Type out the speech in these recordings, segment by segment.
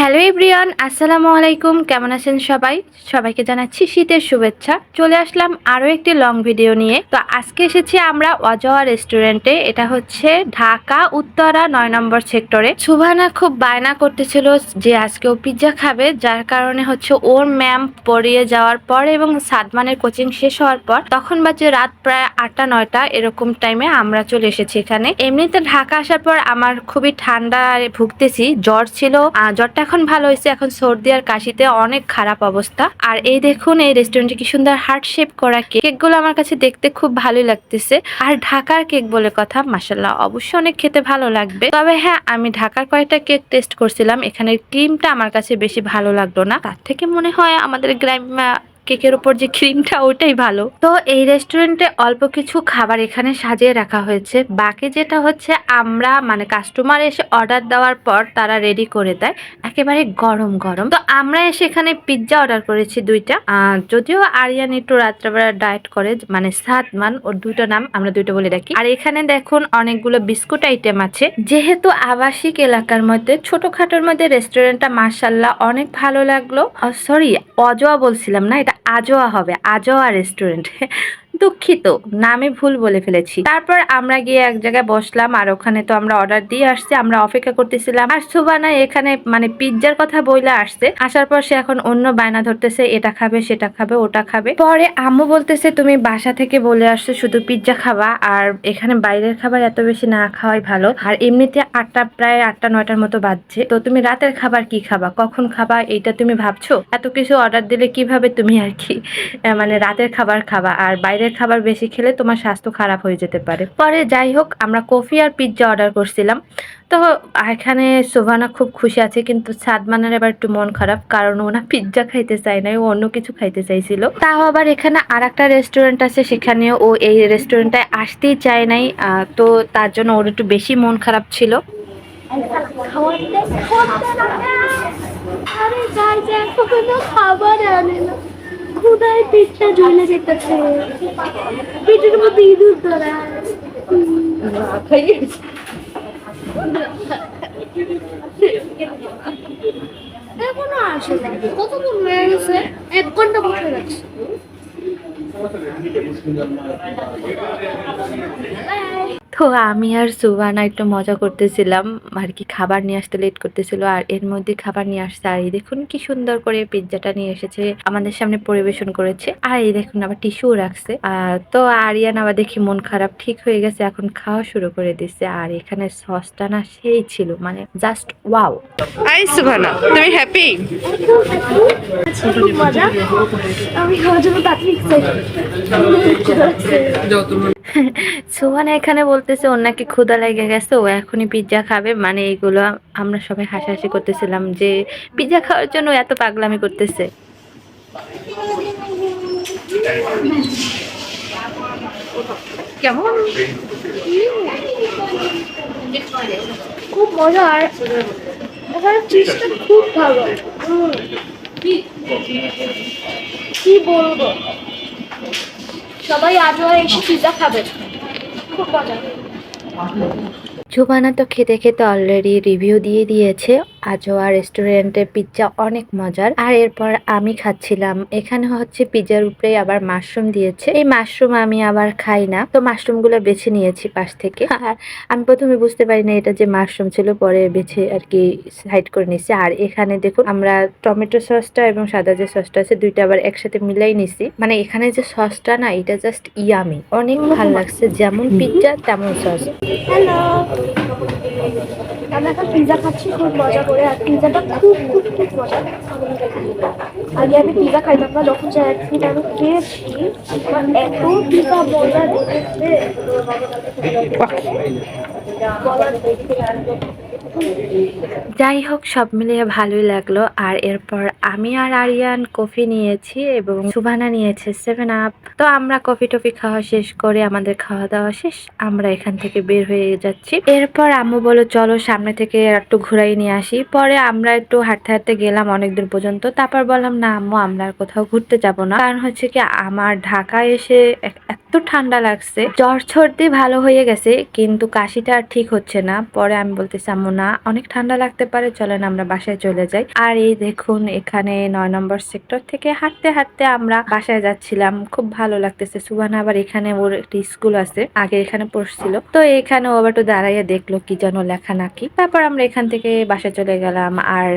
Hello everyone আসসালামু আলাইকুম কেমন আছেন সবাই? সবাইকে জানাচ্ছি শীতের শুভেচ্ছা। চলে আসলাম আরও একটি লং ভিডিও নিয়ে। তো আজকে এসেছি আমরা অজোয়া রেস্টুরেন্টে এটা হচ্ছে ঢাকা উত্তরা নয় নম্বর সেক্টরে সুভানা খুব বায়না করতেছিল যে আজকে ও পিৎজা খাবে। যার কারণে হচ্ছে ওর ম্যাম পড়িয়ে যাওয়ার পর এবং সাদমানের কোচিং শেষ হওয়ার পর তখন বাজে রাত প্রায় আটটা, নয়টা এরকম টাইমে আমরা চলে এসেছি এখানে। এমনিতে ঢাকা আসার পর আমার খুবই ঠান্ডা ভুগতেছি। জ্বর ছিল। জ্বরটা এখন ভালো হয়েছে, এখন সর্দি আর কাশিতে অনেক খারাপ অবস্থা। আর এই দেখুন, এই রেস্টুরেন্টে কি সুন্দর হার্ট শেপ করা কেক কেকগুলো আমার কাছে দেখতে খুব ভালোই লাগতেছে। আর ঢাকার কেক বলে কথা মাসাল্লাহ অবশ্যই অনেক খেতে ভালো লাগবে। তবে হ্যাঁ আমি ঢাকার কয়েকটা কেক টেস্ট করছিলাম। এখানে ক্রিমটা আমার কাছে বেশি ভালো লাগল না। তার থেকে মনে হয় আমাদের গ্রাম্য কেকের উপর যে ক্রিমটা ওটাই ভালো। তো এই রেস্টুরেন্টে অল্প কিছু খাবার এখানে সাজিয়ে রাখা হয়েছে। বাকি যেটা হচ্ছে, আমরা মানে কাস্টমার এসে অর্ডার দেওয়ার পর তারা রেডি করে দেয়। একেবারে গরম গরম। তো আমরা এসে এখানে পিৎজা অর্ডার করেছি দুইটা। যদিও আরিয়ান একটু রাত্রেবেলা ডায়েট করে মানে সাতমান ওর দুইটা নাম আমরা দুইটা বলে রাখি। আর এখানে দেখুন, অনেকগুলো বিস্কুট আইটেম আছে। যেহেতু আবাসিক এলাকার মধ্যে, ছোটখাটোর মধ্যে রেস্টুরেন্টটা মার্শাল্লাহ অনেক ভালো লাগল। সরি অজোয়া বলছিলাম না, এটা আজোয়া হবে আজোয়া রেস্টুরেন্ট দুঃখিত, নামে ভুল বলে ফেলেছি। তারপর আমরা গিয়ে এক জায়গায় বসলাম আর ওখানে তো আমরা অর্ডার দিয়ে আসছি, আমরা অপেক্ষা করতেছিলাম। আর সুবানা এখানে মানে পিৎজার কথা বইলে আসছে। আসার পর সে এখন অন্য বায়না ধরতেছে, এটা খাবে, সেটা খাবে, ওটা খাবে। পরে আম্মু বলতেছে, তুমি বাসা থেকে বলে আসছো শুধু পিৎজা খাবা, আর এখানে বাইরের খাবার এত বেশি না খাওয়াই ভালো। আর এমনিতে আটটা, প্রায় আটটা, নয়টার মতো বাজছে। তো তুমি রাতের খাবার কি খাবা? কখন খাবা? এইটা তুমি ভাবছ? এত কিছু অর্ডার দিলে কীভাবে তুমি আর কি মানে রাতের খাবার খাবা? আর বাইরের খাবার বেশি খেলে তোমার স্বাস্থ্য খারাপ হয়ে যেতে পারে। পরে যাই হোক, আমরা কফি আর পিৎজা অর্ডার করছিলাম। তো এখানে শোভানা খুব খুশি আছে, কিন্তু সাদমানের এবার একটু মন খারাপ, কারণ ওনা পিৎজা খাইতে চায় না ও অন্য কিছু খাইতে চাইছিল। তাও আবার এখানে আর একটা রেস্টুরেন্ট আছে সেখানে ও এই রেস্টুরেন্টটায় আসতেই চায় নাই তো তার জন্য ওর একটু বেশি মন খারাপ ছিল। খাবার আনে না। ক্ষুদায় পিঠটা জ্বলে যেতেছে। পিঠের মধ্যে ইঁদুর ধরা। এখনও আসে কতক্ষণ হয়ে গেছে? এক ঘণ্টা বসে গেছে। তো আমি আর সুবানা একটু মজা করতেছিলাম আর কি খাবার নিয়ে আসতে লেট করতেছিল আর এর মধ্যে খাবার নিয়ে আসছে আর এই দেখুন কি সুন্দর করে পিৎজাটা নিয়ে এসেছে আমাদের সামনে পরিবেশন করেছে আর এই দেখুন আবার টিস্যু রাখছে আর তো আরিয়ান আবার দেখি মন খারাপ ঠিক হয়ে গেছে এখন খাওয়া শুরু করে দিচ্ছে আর এখানে সসটা না সেই ছিল মানে জাস্ট ওয়াও আই সুভানা তুমি হ্যাপি মজা আমি খাওয়ার জন্য তাড়াতাড়ি excited। সুহানা এখানে বলতেছে, ওর নাকি ক্ষুদা লেগে গেছে, ও এখনই পিৎজা খাবে। মানে এইগুলো আমরা সবাই হাসাহাসি করতেছিলাম যে পিৎজা খাওয়ার জন্য এত পাগলামি করতেছে। খুব মজা আর খুব কি বলব? সবাই আজও এসে পিজা খাবে। খুব মজা। জুবানা তো খেতে খেতে অলরেডি রিভিউ দিয়ে দিয়েছে। আজোয়া রেস্টুরেন্টের পিৎজা অনেক মজার। আর এরপর আমি খাচ্ছিলাম, এখানে হচ্ছে পিৎজার উপরে আবার মাশরুম দিয়েছে। এই মাশরুম আমি আবার খাই না, তো মাশরুমগুলো বেছে নিয়েছি পাশ থেকে। আর আমি প্রথমে বুঝতে পারি না এটা যে মাশরুম ছিল, পরে বেছে আর কি সাইড করে নিছি আর এখানে দেখুন, আমরা টমেটো সসটা এবং সাদা যে সসটা আছে, দুইটা আবার একসাথে মিলাই নিছি। মানে এখানে যে সসটা না, এটা জাস্ট ইয়ামি অনেক ভালো লাগছে, যেমন পিৎজা তেমন সস হ্যালো আমরা এখন পিজা খাচ্ছি, খুব মজা করে আর পিজাটা খুব খুব খুব মজা। আগে আমি পিজা খাইতাম না যখন ফুট আমি খেয়েছি আমার এত পিজা মজা বলার যাই হোক, সব মিলিয়ে ভালোই লাগল। আর এরপর আমি আর আরিয়ান কফি নিয়েছি এবং সুভানা নিয়েছে সেভেন আপ তো আমরা কফি টফি খাওয়া শেষ করে আমাদের খাওয়া দাওয়া শেষ। আমরা এখান থেকে বের হয়ে যাচ্ছি। এরপর আম্মু বলো চলো সামনে থেকে একটু ঘুরাই নিয়ে আসি। পরে আমরা একটু হাঁটতে হাঁটতে গেলাম অনেক দূর পর্যন্ত। তারপর বললাম, না আম্মু, আমরা আর কোথাও ঘুরতে যাব না। কারণ হচ্ছে কি, আমার ঢাকায় এসে এত ঠান্ডা লাগছে। জ্বর সর্দি ভালো হয়ে গেছে, কিন্তু কাশিটা আর ঠিক হচ্ছে না। পরে আমি বলতেছি, আম্মু, না না অনেক ঠান্ডা লাগতে পারে, চলেন আমরা বাসায় চলে যাই। আর এই দেখুন, এখানে নয় নম্বর সেক্টর থেকে হাঁটতে হাঁটতে আমরা বাসায় যাচ্ছিলাম। খুব ভালো লাগতেছে। সুবানা আবার এখানে ওর একটি স্কুল আছে, আগে এখানে পড়ছিল। তো এখানে ও আবার একটু দাঁড়াইয়া দেখল, কি যেন লেখা নাকি। তারপর আমরা এখান থেকে বাসায় চলে গেলাম। আর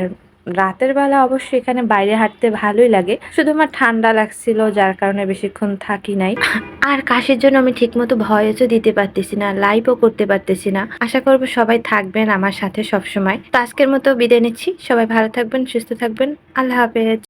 রাতের বেলা অবশ্যই এখানে বাইরে হাঁটতে ভালোই লাগে। শুধু আমার ঠান্ডা লাগছিল, যার কারণে বেশিক্ষণ থাকি নাই। আর কাশির জন্য আমি ঠিকমতো ভয়েসও দিতে পারতেছি না লাইভও করতে পারতেছি না। আশা করব সবাই থাকবেন আমার সাথে সবসময়। তো আজকের মতো বিদায় নিচ্ছি। সবাই ভালো থাকবেন, সুস্থ থাকবেন। আল্লাহ হাফেজ।